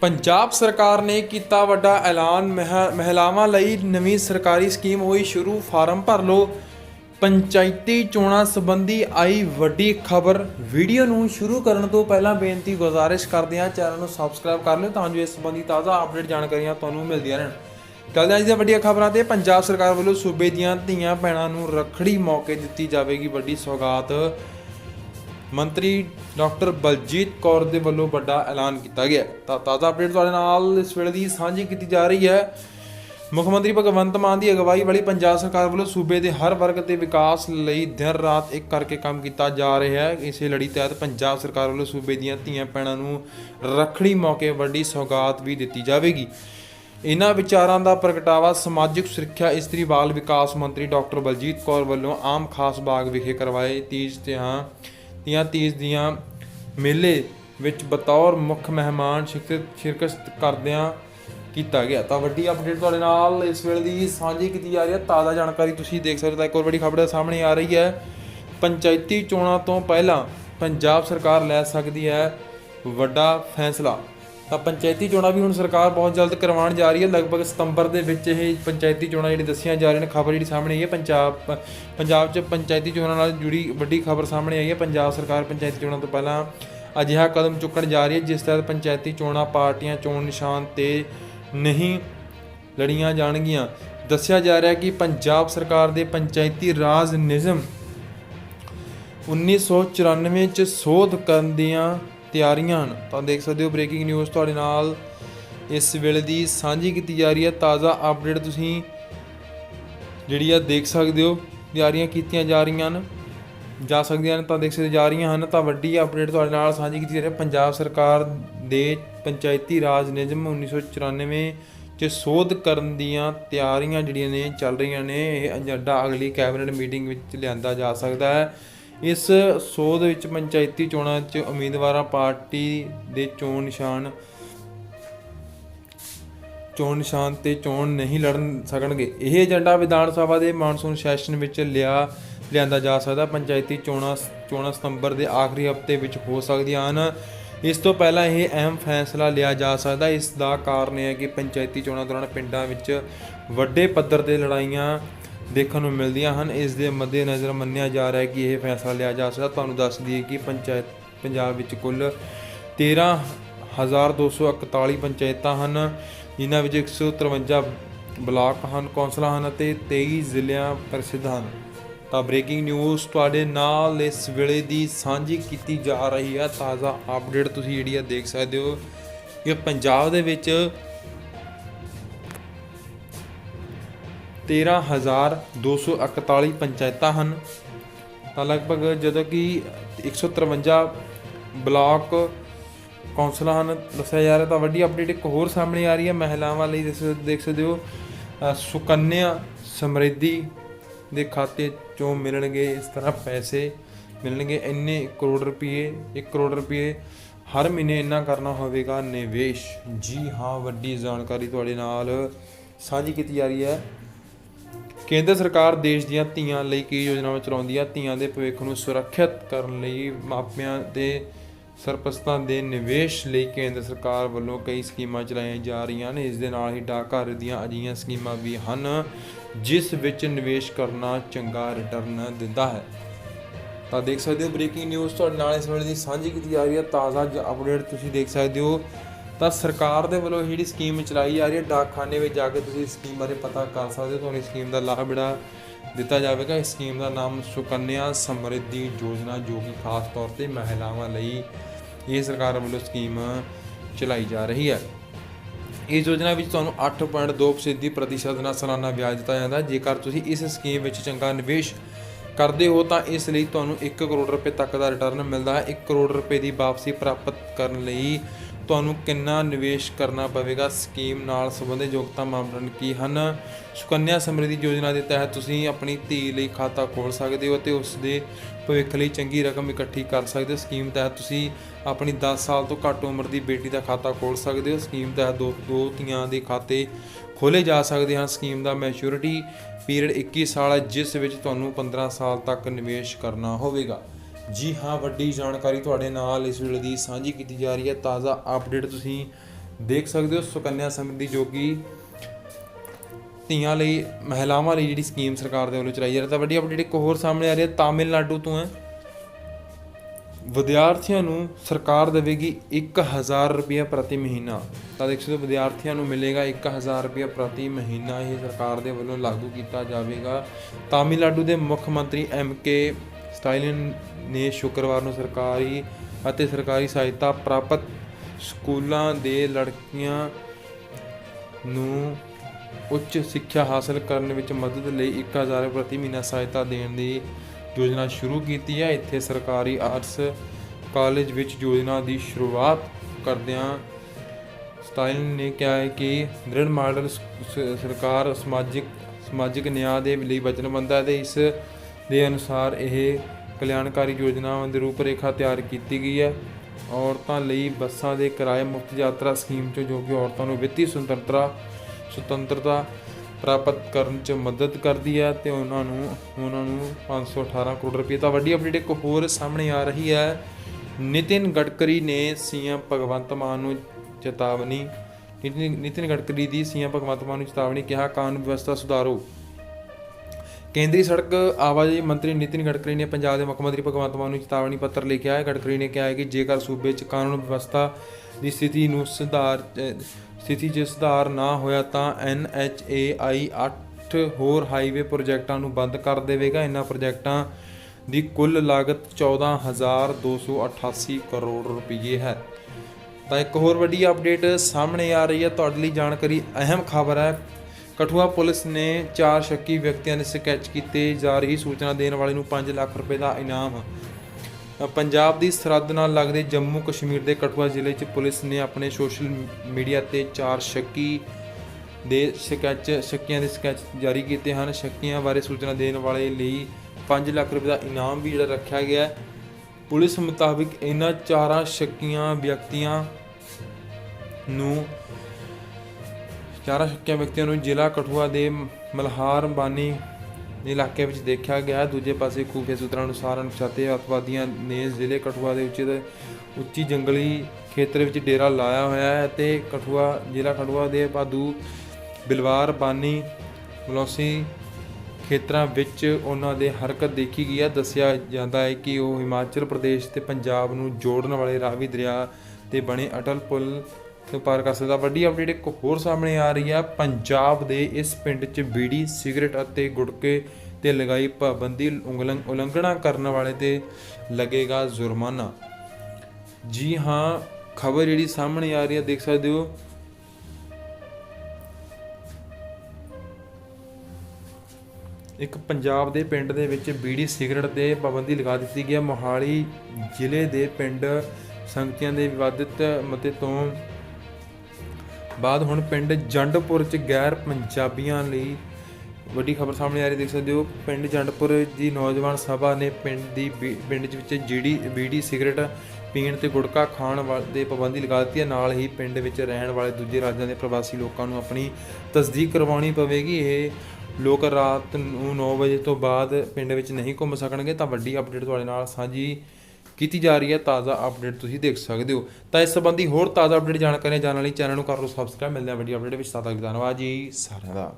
ਪੰਜਾਬ ਸਰਕਾਰ ਨੇ ਕੀਤਾ ਵੱਡਾ ਐਲਾਨ, ਮਹਿ- ਮਹਿਲਾਵਾਂ ਲਈ ਨਵੀਂ ਸਰਕਾਰੀ ਸਕੀਮ ਹੋਈ ਸ਼ੁਰੂ, ਫਾਰਮ ਭਰ ਲਓ। ਪੰਚਾਇਤੀ ਚੋਣਾਂ ਸੰਬੰਧੀ ਆਈ ਵੱਡੀ ਖਬਰ। ਵੀਡੀਓ ਨੂੰ ਸ਼ੁਰੂ ਕਰਨ ਤੋਂ ਪਹਿਲਾਂ ਬੇਨਤੀ, ਗੁਜ਼ਾਰਿਸ਼ ਕਰਦੇ ਹਾਂ, ਚੈਨਲ ਨੂੰ ਸਬਸਕ੍ਰਾਈਬ ਕਰ ਲਿਓ, ਤਾਂ ਜੋ ਇਸ ਸੰਬੰਧੀ ਤਾਜ਼ਾ ਅਪਡੇਟ ਜਾਣਕਾਰੀਆਂ ਤੁਹਾਨੂੰ ਮਿਲਦੀਆਂ ਰਹਿਣ। ਚੱਲਦੇ ਹਾਂ ਅੱਜ ਦੀਆਂ ਵੱਡੀਆਂ ਖਬਰਾਂ ਤੇ ਪੰਜਾਬ ਸਰਕਾਰ ਵੱਲੋਂ ਸੂਬੇ ਦੀਆਂ ਧੀਆਂ ਭੈਣਾਂ ਨੂੰ ਰੱਖੜੀ ਮੌਕੇ ਦਿੱਤੀ ਜਾਵੇਗੀ ਵੱਡੀ ਸੌਗਾਤ। ਮੰਤਰੀ ਡਾਕਟਰ ਬਲਜੀਤ ਕੌਰ ਦੇ ਵੱਲੋਂ ਵੱਡਾ ਐਲਾਨ ਕੀਤਾ ਗਿਆ। ਤਾਂ ਤਾਜ਼ਾ ਅਪਡੇਟ ਤੁਹਾਡੇ ਨਾਲ ਇਸ ਵੇਲੇ ਦੀ ਸਾਂਝੀ ਕੀਤੀ ਜਾ ਰਹੀ ਹੈ। ਮੁੱਖ ਮੰਤਰੀ ਭਗਵੰਤ ਮਾਨ ਦੀ ਅਗਵਾਈ ਵਾਲੀ ਪੰਜਾਬ ਸਰਕਾਰ ਵੱਲੋਂ ਸੂਬੇ ਦੇ ਹਰ ਵਰਗ ਦੇ ਵਿਕਾਸ ਲਈ ਦਿਨ ਰਾਤ ਇੱਕ ਕਰਕੇ ਕੰਮ ਕੀਤਾ ਜਾ ਰਿਹਾ ਹੈ। ਇਸੇ ਲੜੀ ਤਹਿਤ ਪੰਜਾਬ ਸਰਕਾਰ ਵੱਲੋਂ ਸੂਬੇ ਦੀਆਂ ਧੀਆਂ ਭੈਣਾਂ ਨੂੰ ਰੱਖੜੀ ਮੌਕੇ ਵੱਡੀ ਸੌਗਾਤ ਵੀ ਦਿੱਤੀ ਜਾਵੇਗੀ। ਇਹਨਾਂ ਵਿਚਾਰਾਂ ਦਾ ਪ੍ਰਗਟਾਵਾ ਸਮਾਜਿਕ ਸੁਰੱਖਿਆ, ਇਸਤਰੀ ਬਾਲ ਵਿਕਾਸ ਮੰਤਰੀ ਡਾਕਟਰ ਬਲਜੀਤ ਕੌਰ ਵੱਲੋਂ ਆਮ ਖਾਸ ਬਾਗ ਵਿਖੇ ਕਰਵਾਏ। ਤੀਜ ਤਿਹਾਂ ਤੀਆਂ ਤੀਜ ਦੀਆਂ ਮੇਲੇ ਵਿੱਚ ਬਤੌਰ ਮੁੱਖ ਮਹਿਮਾਨ ਸ਼ਿਰਕਤ ਸ਼ਿਰਕਤ ਕਰਦਿਆਂ ਕੀਤਾ ਗਿਆ। ਤਾਂ ਵੱਡੀ ਅਪਡੇਟ ਤੁਹਾਡੇ ਨਾਲ ਇਸ ਵੇਲੇ ਦੀ ਸਾਂਝੀ ਕੀਤੀ ਜਾ ਰਹੀ ਹੈ। ਤਾਜ਼ਾ ਜਾਣਕਾਰੀ ਤੁਸੀਂ ਦੇਖ ਸਕਦੇ ਹੋ। ਇੱਕ ਹੋਰ ਵੱਡੀ ਖਬਰ ਸਾਹਮਣੇ ਆ ਰਹੀ ਹੈ। ਪੰਚਾਇਤੀ ਚੋਣਾਂ ਤੋਂ ਪਹਿਲਾਂ ਪੰਜਾਬ ਸਰਕਾਰ ਲੈ ਸਕਦੀ ਹੈ ਵੱਡਾ ਫੈਸਲਾ। ਤਾਂ ਪੰਚਾਇਤੀ ਚੋਣਾਂ ਵੀ ਹੁਣ ਸਰਕਾਰ ਬਹੁਤ ਜਲਦ ਕਰਵਾਉਣ ਜਾ ਰਹੀ ਹੈ। ਲਗਭਗ ਸਤੰਬਰ ਦੇ ਵਿੱਚ ਇਹ ਪੰਚਾਇਤੀ ਚੋਣਾਂ ਜਿਹੜੀ ਦੱਸੀਆਂ ਜਾ ਰਹੀਆਂ ਨੇ, ਖਬਰ ਜਿਹੜੀ ਸਾਹਮਣੇ ਆਈ ਹੈ, ਪੰਜਾਬ ਪੰਜਾਬ 'ਚ ਪੰਚਾਇਤੀ ਚੋਣਾਂ ਨਾਲ ਜੁੜੀ ਵੱਡੀ ਖਬਰ ਸਾਹਮਣੇ ਆਈ ਹੈ। ਪੰਜਾਬ ਸਰਕਾਰ ਪੰਚਾਇਤੀ ਚੋਣਾਂ ਤੋਂ ਪਹਿਲਾਂ ਅਜਿਹਾ ਕਦਮ ਚੁੱਕਣ ਜਾ ਰਹੀ ਹੈ, ਜਿਸ ਤਹਿਤ ਪੰਚਾਇਤੀ ਚੋਣਾਂ ਪਾਰਟੀਆਂ ਚੋਣ ਨਿਸ਼ਾਨ ਤੇ ਨਹੀਂ ਲੜੀਆਂ ਜਾਣਗੀਆਂ। ਦੱਸਿਆ ਜਾ ਰਿਹਾ ਹੈ ਕਿ ਪੰਜਾਬ ਸਰਕਾਰ ਦੇ ਪੰਚਾਇਤੀ ਰਾਜ ਨਿਯਮ 1994 ਚ ਸੋਧ ਕਰਨ ਦੀਆਂ ਤਿਆਰੀਆਂ ਹਨ। ਤਾਂ ਦੇਖ ਸਕਦੇ ਹੋ ਬ੍ਰੇਕਿੰਗ ਨਿਊਜ਼ ਤੁਹਾਡੇ ਨਾਲ ਇਸ ਵੇਲੇ ਦੀ ਸਾਂਝੀ ਕੀਤੀ ਜਾ ਰਹੀ ਹੈ। ਤਾਜ਼ਾ ਅਪਡੇਟ ਤੁਸੀਂ ਜਿਹੜੀ ਆ ਦੇਖ ਸਕਦੇ ਹੋ। ਤਿਆਰੀਆਂ ਕੀਤੀਆਂ ਜਾ ਰਹੀਆਂ ਹਨ। ਜਾ ਸਕਦੀਆਂ ਹਨ ਤਾਂ ਦੇਖ ਸਕਦੇ ਜਾ ਰਹੀਆਂ ਹਨ ਤਾਂ ਵੱਡੀ ਅਪਡੇਟ ਤੁਹਾਡੇ ਨਾਲ ਸਾਂਝੀ ਕੀਤੀ ਜਾ ਰਹੀ ਹੈ। ਪੰਜਾਬ ਸਰਕਾਰ ਦੇ ਪੰਚਾਇਤੀ ਰਾਜ ਨਿਯਮ 1994 ਚ ਸੋਧ ਕਰਨ ਦੀਆਂ ਤਿਆਰੀਆਂ ਜਿਹੜੀਆਂ ਨੇ ਚੱਲ ਰਹੀਆਂ ਨੇ, ਇਹ ਏਜੰਡਾ ਅਗਲੀ ਕੈਬਨਿਟ ਮੀਟਿੰਗ ਵਿੱਚ ਲਿਆਂਦਾ ਜਾ ਸਕਦਾ ਹੈ। ਇਸ ਸੋਧ ਵਿੱਚ ਪੰਚਾਇਤੀ ਚੋਣਾਂ 'ਚ ਉਮੀਦਵਾਰਾਂ ਪਾਰਟੀ ਦੇ ਚੋਣ ਨਿਸ਼ਾਨ ਚੋਣ ਨਿਸ਼ਾਨ ਤੇ ਚੋਣ ਨਹੀਂ ਲੜਨ ਸਕਣਗੇ। ਇਹ ਏਜੰਡਾ ਵਿਧਾਨ ਸਭਾ ਦੇ ਮਾਨਸੂਨ ਸੈਸ਼ਨ ਵਿੱਚ ਲਿਆ, ਲਿਆਂਦਾ ਜਾ ਸਕਦਾ। ਪੰਚਾਇਤੀ ਚੋਣਾਂ ਚੋਣਾਂ ਸਤੰਬਰ ਦੇ ਆਖਰੀ ਹਫ਼ਤੇ ਵਿੱਚ ਹੋ ਸਕਦੀਆਂ ਹਨ। ਇਸ ਤੋਂ ਪਹਿਲਾਂ ਇਹ ਅਹਿਮ ਫੈਸਲਾ ਲਿਆ ਜਾ ਸਕਦਾ। ਇਸ ਦਾ ਕਾਰਨ ਇਹ ਹੈ ਕਿ ਪੰਚਾਇਤੀ ਚੋਣਾਂ ਦੌਰਾਨ ਪਿੰਡਾਂ ਵਿੱਚ ਵੱਡੇ ਪੱਧਰ ਤੇ ਲੜਾਈਆਂ ਦੇਖਣ ਨੂੰ ਮਿਲਦੀਆਂ ਹਨ। ਇਸ ਦੇ ਮੱਦੇਨਜ਼ਰ ਮੰਨਿਆ ਜਾ ਰਿਹਾ ਹੈ ਕਿ ਇਹ ਫੈਸਲਾ ਲਿਆ ਜਾ ਸਕਦਾ ਤੁਹਾਨੂੰ ਦੱਸ ਦਈਏ ਕਿ ਪੰਚਾਇਤ ਪੰਜਾਬ ਵਿੱਚ ਕੁੱਲ 13241 ਪੰਚਾਇਤਾਂ ਹਨ, ਜਿਨ੍ਹਾਂ ਵਿੱਚ 153 ਬਲਾਕ ਹਨ, ਕੌਂਸਲਾਂ ਹਨ ਅਤੇ 23 ਜ਼ਿਲ੍ਹਿਆਂ ਪ੍ਰਸਿੱਧ ਹਨ। ਤਾਂ ਬ੍ਰੇਕਿੰਗ ਨਿਊਜ਼, ਤੁਹਾਡੇ ਨਾਲ ਇਸ ਵੇਲੇ ਦੀ ਸਾਂਝੀ ਕੀਤੀ ਜਾ ਰਹੀ ਹੈ ਤਾਜ਼ਾ ਅਪਡੇਟ ਤੁਸੀਂ ਜਿਹੜੀ ਆ ਦੇਖ ਸਕਦੇ ਹੋ ਕਿ ਪੰਜਾਬ ਦੇ ਵਿੱਚ 13241 ਪੰਚਾਇਤਾਂ ਹਨ। ਤਾਂ ਲਗਭਗ ਜਦੋਂ ਕਿ 153 ਬਲਾਕ ਕੌਂਸਲਾਂ ਹਨ, ਦੱਸਿਆ ਜਾ ਰਿਹਾ ਤਾਂ ਵੱਡੀ ਅਪਡੇਟ ਇੱਕ ਹੋਰ ਸਾਹਮਣੇ ਆ ਰਹੀ ਹੈ। ਮਹਿਲਾਵਾਂ ਲਈ ਦੇਖ- ਸਕਦੇ ਹੋ ਸੁਕੰਨਿਆ ਸਮਰਿੱਧੀ ਦੇ ਖਾਤੇ ਚੋਂ ਮਿਲਣਗੇ, ਇਸ ਤਰ੍ਹਾਂ ਪੈਸੇ ਮਿਲਣਗੇ। ਇੰਨੇ ਕਰੋੜ ਰੁਪਏ 1 ਕਰੋੜ ਰੁਪਏ ਹਰ ਮਹੀਨੇ ਇੰਨਾ ਕਰਨਾ ਹੋਵੇਗਾ ਨਿਵੇਸ਼। ਜੀ ਹਾਂ, ਵੱਡੀ ਜਾਣਕਾਰੀ ਤੁਹਾਡੇ ਨਾਲ ਸਾਂਝੀ ਕੀਤੀ ਜਾ ਰਹੀ ਹੈ। ਕੇਂਦਰ ਸਰਕਾਰ ਦੇਸ਼ ਦੀਆਂ ਧੀਆਂ ਲਈ ਕੀ ਯੋਜਨਾਵਾਂ ਚਲਾਉਂਦੀ ਹੈ ਧੀਆਂ ਦੇ ਭਵਿੱਖ ਨੂੰ ਸੁਰੱਖਿਅਤ ਕਰਨ ਲਈ ਮਾਪਿਆਂ ਤੇ ਸਰਪ੍ਰਸਤਾਂ ਦੇ ਨਿਵੇਸ਼ ਲਈ ਕੇਂਦਰ ਸਰਕਾਰ ਵੱਲੋਂ ਕਈ ਸਕੀਮਾਂ ਚਲਾਈਆਂ ਜਾ ਰਹੀਆਂ ਨੇ। ਇਸ ਦੇ ਨਾਲ ਹੀ ਡਾਕਘਰ ਦੀਆਂ ਅਜਿਹੀਆਂ ਸਕੀਮਾਂ ਵੀ ਹਨ, ਜਿਸ ਵਿੱਚ ਨਿਵੇਸ਼ ਕਰਨਾ ਚੰਗਾ ਰਿਟਰਨ ਦਿੰਦਾ ਹੈ। ਤਾਂ ਦੇਖ ਸਕਦੇ ਹੋ ਬ੍ਰੇਕਿੰਗ ਨਿਊਜ਼, ਤੁਹਾਡੇ ਨਾਲ ਇਸ ਵੇਲੇ ਦੀ ਸਾਂਝੀ ਕੀਤੀ ਜਾ ਰਹੀ ਹੈ ਤਾਜ਼ਾ ਅਪਡੇਟ ਤੁਸੀਂ ਦੇਖ ਸਕਦੇ ਹੋ। ਤਾਂ ਸਰਕਾਰ ਦੇ ਵੱਲੋਂ ਜਿਹੜੀ ਸਕੀਮ ਚਲਾਈ ਜਾ ਰਹੀ ਹੈ, ਡਾਕਖਾਨੇ ਵਿੱਚ ਜਾ ਕੇ ਤੁਸੀਂ ਇਸ ਸਕੀਮ ਬਾਰੇ ਪਤਾ ਕਰ ਸਕਦੇ ਹੋ। ਤੁਹਾਨੂੰ ਇਸ ਸਕੀਮ ਦਾ ਲਾਭ ਜਿਹੜਾ ਦਿੱਤਾ ਜਾਵੇਗਾ। ਇਸ ਸਕੀਮ ਦਾ ਨਾਮ ਸੁਕੰਨਿਆ ਸਮਰਿੱਧੀ ਯੋਜਨਾ, ਜੋ ਕਿ ਖਾਸ ਤੌਰ ਤੇ ਮਹਿਲਾਵਾਂ ਲਈ ਇਹ ਸਰਕਾਰ ਵੱਲੋਂ ਸਕੀਮ ਚਲਾਈ ਜਾ ਰਹੀ ਹੈ। ਇਸ ਯੋਜਨਾ ਵਿੱਚ ਤੁਹਾਨੂੰ 8.2% ਪ੍ਰਤੀਸ਼ਤ ਨਾਲ ਸਾਲਾਨਾ ਵਿਆਜ ਦਿੱਤਾ ਜਾਂਦਾ। ਜੇਕਰ ਤੁਸੀਂ ਇਸ ਸਕੀਮ ਵਿੱਚ ਚੰਗਾ ਨਿਵੇਸ਼ ਕਰਦੇ ਹੋ, ਤਾਂ ਇਸ ਲਈ ਤੁਹਾਨੂੰ 1 ਕਰੋੜ ਰੁਪਏ ਤੱਕ ਦਾ ਰਿਟਰਨ ਮਿਲਦਾ ਹੈ। 1 ਕਰੋੜ ਰੁਪਏ ਦੀ ਵਾਪਸੀ ਪ੍ਰਾਪਤ ਕਰਨ ਲਈ ਤੁਹਾਨੂੰ ਕਿੰਨਾ ਨਿਵੇਸ਼ ਕਰਨਾ ਪਵੇਗਾ? ਸਕੀਮ ਨਾਲ ਸੰਬੰਧਿਤ ਯੋਗਤਾ ਮਾਪਦੰਡ ਕੀ ਹਨ? ਸੁਕੰਨਿਆ ਸਮਰਿੱਧੀ ਯੋਜਨਾ ਦੇ ਤਹਿਤ ਤੁਸੀਂ ਆਪਣੀ ਧੀ ਲਈ ਖਾਤਾ ਖੋਲ੍ਹ ਸਕਦੇ ਹੋ ਅਤੇ ਉਸ ਦੇ ਭਵਿੱਖ ਲਈ ਚੰਗੀ ਰਕਮ ਇਕੱਠੀ ਕਰ ਸਕਦੇ ਹੋ। ਸਕੀਮ ਤਹਿਤ ਤੁਸੀਂ ਆਪਣੀ 10 ਸਾਲ ਤੋਂ ਘੱਟ ਉਮਰ ਦੀ ਬੇਟੀ ਦਾ ਖਾਤਾ ਖੋਲ੍ਹ ਸਕਦੇ ਹੋ। ਸਕੀਮ ਤਹਿਤ ਦੋ ਦੋ ਧੀਆਂ ਦੇ ਖਾਤੇ ਖੋਲੇ ਜਾ ਸਕਦੇ ਹਨ। ਸਕੀਮ ਦਾ ਮੈਚੁਰਿਟੀ ਪੀਰੀਅਡ 21 ਸਾਲ ਹੈ, ਜਿਸ ਵਿੱਚ ਤੁਹਾਨੂੰ 15 ਸਾਲ ਤੱਕ ਨਿਵੇਸ਼ ਕਰਨਾ ਹੋਵੇਗਾ। ਜੀ ਹਾਂ, ਵੱਡੀ ਜਾਣਕਾਰੀ ਤੁਹਾਡੇ ਨਾਲ ਇਸ ਵੇਲੇ ਦੀ ਸਾਂਝੀ ਕੀਤੀ ਜਾ ਰਹੀ ਹੈ। ਤਾਜ਼ਾ ਅਪਡੇਟ ਤੁਸੀਂ ਦੇਖ ਸਕਦੇ ਹੋ। ਸੁਕੰਨਿਆ ਸਮਰਿੱਧੀ ਜੋ ਕਿ ਧੀਆਂ ਲਈ, ਮਹਿਲਾਵਾਂ ਲਈ ਜਿਹੜੀ ਸਕੀਮ ਸਰਕਾਰ ਦੇ ਵੱਲੋਂ ਚਲਾਈ ਜਾ ਰਹੀ ਹੈ। ਤਾਂ ਵੱਡੀ ਅਪਡੇਟ ਇੱਕ ਹੋਰ ਸਾਹਮਣੇ ਆ ਰਹੀ ਹੈ। ਤਾਮਿਲਨਾਡੂ ਤੋਂ ਹੈ। ਵਿਦਿਆਰਥੀਆਂ ਨੂੰ ਸਰਕਾਰ ਦੇਵੇਗੀ 1000 ਰੁਪਏ ਪ੍ਰਤੀ ਮਹੀਨਾ। ਤਾਂ ਦੇਖ ਸਕਦੇ ਹੋ, ਵਿਦਿਆਰਥੀਆਂ ਨੂੰ ਮਿਲੇਗਾ 1000 ਰੁਪਏ ਪ੍ਰਤੀ ਮਹੀਨਾ। ਇਹ ਸਰਕਾਰ ਦੇ ਵੱਲੋਂ ਲਾਗੂ ਕੀਤਾ ਜਾਵੇਗਾ। ਤਾਮਿਲਨਾਡੂ ਦੇ ਮੁੱਖ ਮੰਤਰੀ ਐਮ ਕੇ ਸਟਾਈਲਨ ਨੇ ਸ਼ੁੱਕਰਵਾਰ ਨੂੰ ਸਰਕਾਰੀ ਅਤੇ ਸਰਕਾਰੀ ਸਹਾਇਤਾ ਪ੍ਰਾਪਤ ਸਕੂਲਾਂ ਦੇ ਲੜਕੀਆਂ ਨੂੰ ਉੱਚ ਸਿੱਖਿਆ ਹਾਸਲ ਕਰਨ ਵਿੱਚ ਮਦਦ ਲਈ 1000 ਪ੍ਰਤੀ ਮਹੀਨਾ ਸਹਾਇਤਾ ਦੇਣ ਦੀ ਯੋਜਨਾ ਸ਼ੁਰੂ ਕੀਤੀ ਹੈ। ਇੱਥੇ ਸਰਕਾਰੀ ਆਰਟਸ ਕਾਲਜ ਵਿੱਚ ਯੋਜਨਾ ਦੀ ਸ਼ੁਰੂਆਤ ਕਰਦਿਆਂ ਸਟਾਈਲ ਨੇ ਕਿਹਾ ਹੈ ਕਿ ਦ੍ਰਿੜ ਮਾਡਲ ਸਰਕਾਰ ਸਮਾਜਿਕ ਸਮਾਜਿਕ ਨਿਆਂ ਦੇ ਲਈ ਵਚਨਬੱਧ ਹੈ ਤੇ ਇਸ ਦੇ ਅਨੁਸਾਰ ਇਹ ਕਲਿਆਣਕਾਰੀ ਯੋਜਨਾਵਾਂ ਦੀ ਰੂਪਰੇਖਾ ਤਿਆਰ ਕੀਤੀ ਗਈ ਹੈ। ਔਰਤਾਂ ਲਈ ਬੱਸਾਂ ਦੇ ਕਿਰਾਏ ਮੁਫਤ ਯਾਤਰਾ ਸਕੀਮ ਚੋਂ, ਜੋ ਕਿ ਔਰਤਾਂ ਨੂੰ ਵਿੱਤੀ ਸੁਤੰਤਰਤਾ ਸੁਤੰਤਰਤਾ ਪ੍ਰਾਪਤ ਕਰਨ 'ਚ ਮਦਦ ਕਰਦੀ ਹੈ ਤੇ ਉਹਨਾਂ ਨੂੰ ਉਹਨਾਂ ਨੂੰ 518 ਕਰੋੜ ਰੁਪਏ ਤਾਂ ਵੱਡੀ ਅਪਡੇਟ ਇੱਕ ਹੋਰ ਸਾਹਮਣੇ ਆ ਰਹੀ ਹੈ। ਨਿਤਿਨ ਗਡਕਰੀ ਨੇ ਸੀਐਮ ਭਗਵੰਤ ਮਾਨ ਨੂੰ ਚੇਤਾਵਨੀ, ਨਿਤਿਨ ਨਿਤਿਨ ਗਡਕਰੀ ਦੀ ਸੀਐਮ ਭਗਵੰਤ ਮਾਨ ਨੂੰ ਚੇਤਾਵਨੀ ਕਿਹਾ, ਕਾਨੂੰਨ ਵਿਵਸਥਾ ਸੁਧਾਰੋ। ਕੇਂਦਰੀ ਸੜਕ ਆਵਾਜਾਈ ਮੰਤਰੀ ਨਿਤਿਨ ਗਡਕਰੀ ਨੇ ਪੰਜਾਬ ਦੇ ਮੁੱਖ ਮੰਤਰੀ ਭਗਵੰਤ ਮਾਨ ਨੂੰ ਚੇਤਾਵਨੀ ਪੱਤਰ ਲਿਖਿਆ ਹੈ। ਗਡਕਰੀ ਨੇ ਕਿਹਾ ਹੈ ਕਿ ਜੇਕਰ ਸੂਬੇ 'ਚ ਕਾਨੂੰਨ ਵਿਵਸਥਾ ਦੀ ਸਥਿਤੀ ਨੂੰ ਸੁਧਾਰ ਸਥਿਤੀ 'ਚ ਸੁਧਾਰ ਨਾ ਹੋਇਆ ਤਾਂ ਐਨਐਚਏਆਈ 8 ਹੋਰ ਹਾਈਵੇ ਪ੍ਰੋਜੈਕਟਾਂ ਨੂੰ ਬੰਦ ਕਰ ਦੇਵੇਗਾ। ਇਹਨਾਂ ਪ੍ਰੋਜੈਕਟਾਂ ਦੀ ਕੁੱਲ ਲਾਗਤ 14288 ਕਰੋੜ ਰੁਪਏ ਹੈ। ਤਾਂ ਇੱਕ ਹੋਰ ਵੱਡੀ ਅਪਡੇਟ ਸਾਹਮਣੇ ਆ ਰਹੀ ਹੈ। ਤੁਹਾਡੇ ਲਈ ਜਾਣਕਾਰੀ ਅਹਿਮ ਖਬਰ ਹੈ। ਕਠੂਆ ਪੁਲਿਸ ਨੇ ਚਾਰ ਸ਼ੱਕੀ ਵਿਅਕਤੀਆਂ ਦੇ ਸਕੈਚ ਕੀਤੇ ਜਾ ਰਹੀ ਸੂਚਨਾ ਦੇਣ ਵਾਲੇ ਨੂੰ 5 ਲੱਖ ਰੁਪਏ ਦਾ ਇਨਾਮ। ਪੰਜਾਬ ਦੀ ਸਰਹੱਦ ਨਾਲ ਲੱਗਦੇ ਜੰਮੂ ਕਸ਼ਮੀਰ ਦੇ ਕਠੂਆ ਜ਼ਿਲ੍ਹੇ 'ਚ ਪੁਲਿਸ ਨੇ ਆਪਣੇ ਸੋਸ਼ਲ ਮੀਡੀਆ ਤੇ ਚਾਰ ਸ਼ੱਕੀ ਦੇ ਸਕੈਚ, ਸ਼ੱਕੀਆਂ ਦੇ ਸਕੈਚ ਜਾਰੀ ਕੀਤੇ ਹਨ। ਸ਼ੱਕੀਆਂ ਬਾਰੇ ਸੂਚਨਾ ਦੇਣ ਵਾਲੇ ਲਈ 5 ਲੱਖ ਰੁਪਏ ਦਾ ਇਨਾਮ ਵੀ ਜਿਹੜਾ ਰੱਖਿਆ ਗਿਆ ਪੁਲਿਸ ਮੁਤਾਬਿਕ ਇਹਨਾਂ ਚਾਰਾਂ ਸ਼ੱਕੀਆਂ ਵਿਅਕਤੀਆਂ ਨੂੰ ਚਾਰਾਂ ਸ਼ੱਕੀਆਂ ਵਿਅਕਤੀਆਂ ਨੂੰ ਜ਼ਿਲ੍ਹਾ ਕਠੂਆ ਦੇ ਮਲਹਾਰ ਬਾਨੀ ਇਲਾਕੇ ਵਿੱਚ ਦੇਖਿਆ ਗਿਆ। ਦੂਜੇ ਪਾਸੇ ਖੂਫੀਆ ਸੂਤਰਾਂ ਅਨੁਸਾਰ ਅਣਪਛਾਤੇ ਅੱਤਵਾਦੀਆਂ ਨੇ ਜ਼ਿਲ੍ਹੇ ਕਠੂਆ ਦੇ ਉੱਚੇ ਉੱਚੀ ਜੰਗਲੀ ਖੇਤਰ ਵਿੱਚ ਡੇਰਾ ਲਾਇਆ ਹੋਇਆ ਹੈ ਅਤੇ ਕਠੂਆ, ਜ਼ਿਲ੍ਹਾ ਕਠੂਆ ਦੇ ਬਾਦੂ ਬਿਲਵਾਰ ਬਾਨੀ ਮਲੌਸੀ ਖੇਤਰਾਂ ਵਿੱਚ ਉਹਨਾਂ ਦੇ ਹਰਕਤ ਦੇਖੀ ਗਈ ਹੈ। ਦੱਸਿਆ ਜਾਂਦਾ ਹੈ ਕਿ ਉਹ ਹਿਮਾਚਲ ਪ੍ਰਦੇਸ਼ ਤੇ ਪੰਜਾਬ ਨੂੰ ਜੋੜਨ ਵਾਲੇ ਰਾਵੀ ਦਰਿਆ ਤੇ ਬਣੇ ਅਟਲ ਪੁਲ ਤੋਂ ਪਾਰ ਕਰ ਸਕਦਾ। ਵੱਡੀ ਅਪਡੇਟ ਇੱਕ ਹੋਰ ਸਾਹਮਣੇ ਆ ਰਹੀ ਹੈ। ਪੰਜਾਬ ਦੇ ਇਸ ਪਿੰਡ 'ਚ ਬੀੜੀ, ਸਿਗਰਟ ਅਤੇ ਗੁਟਕੇ ਤੇ ਲਗਾਈ ਪਾਬੰਦੀ ਉਲੰਘਣਾ ਕਰਨ ਵਾਲੇ ਤੇ ਲੱਗੇਗਾ ਜੁਰਮਾਨਾ। ਜੀ ਹਾਂ, ਖਬਰ ਜਿਹੜੀ ਸਾਹਮਣੇ ਆ ਰਹੀ ਹੈ, ਦੇਖ ਸਕਦੇ ਹੋ। ਇੱਕ ਪੰਜਾਬ ਦੇ ਪਿੰਡ ਦੇ ਵਿੱਚ ਬੀੜੀ, ਸਿਗਰਟ ਤੇ ਪਾਬੰਦੀ ਲਗਾ ਦਿੱਤੀ ਗਈ ਹੈ। ਮੋਹਾਲੀ ਜ਼ਿਲ੍ਹੇ ਦੇ ਪਿੰਡ ਸੰਗਤੀਆਂ ਦੇ ਵਿਵਾਦਿਤ ਮਤੇ ਤੋਂ ਬਾਅਦ ਹੁਣ ਪਿੰਡ ਜੰਡਪੁਰ ਚ ਗੈਰ ਪੰਜਾਬੀਆਂ ਲਈ ਵੱਡੀ ਖਬਰ ਸਾਹਮਣੇ ਆ ਰਹੀ, ਦੇਖ ਸਕਦੇ ਹੋ। ਪਿੰਡ ਜੰਡਪੁਰ ਦੀ ਨੌਜਵਾਨ ਸਭਾ ਨੇ ਪਿੰਡ ਦੀ ਬੀ- ਪਿੰਡ ਵਿੱਚ ਜੀੜੀ, ਬੀੜੀ ਸਿਗਰਟ ਪੀਣ ਤੇ ਗੁਟਕਾ ਖਾਣ ਵਾਲੇ ਤੇ ਪਾਬੰਦੀ ਲਗਾ ਦਿੱਤੀ ਹੈ। ਨਾਲ ਹੀ ਪਿੰਡ ਵਿੱਚ ਰਹਿਣ ਵਾਲੇ ਦੂਜੇ ਰਾਜਾਂ ਦੇ ਪ੍ਰਵਾਸੀ ਲੋਕਾਂ ਨੂੰ ਆਪਣੀ ਤਸਦੀਕ ਕਰਵਾਉਣੀ ਪਵੇਗੀ। ਇਹ ਲੋਕ ਰਾਤ ਨੂੰ 9 ਵਜੇ ਤੋਂ ਬਾਅਦ ਪਿੰਡ ਵਿੱਚ ਨਹੀਂ ਘੁੰਮ ਸਕਣਗੇ। ਤਾਂ ਵੱਡੀ ਅਪਡੇਟ ਤੁਹਾਡੇ ਨਾਲ ਸਾਂਝੀ ਕੀਤੀ ਜਾ ਰਹੀ ਹੈ, ਤਾਜ਼ਾ ਅਪਡੇਟ ਤੁਸੀਂ ਦੇਖ ਸਕਦੇ ਹੋ। ਤਾਂ ਇਸ ਸੰਬੰਧੀ ਹੋਰ ਤਾਜ਼ਾ ਅਪਡੇਟ ਜਾਣਕਾਰੀ ਜਾਣਨ ਲਈ ਚੈਨਲ ਨੂੰ ਕਰ ਲਓ ਸਬਸਕ੍ਰਾਈਬ ਮਿਲਦੇ ਹਾਂ ਵੱਡੀ ਅਪਡੇਟ ਵਿੱਚ। ਤਦ ਤੱਕ ਧੰਨਵਾਦ ਜੀ। ਸਾਰਿਆਂ ਦਾ।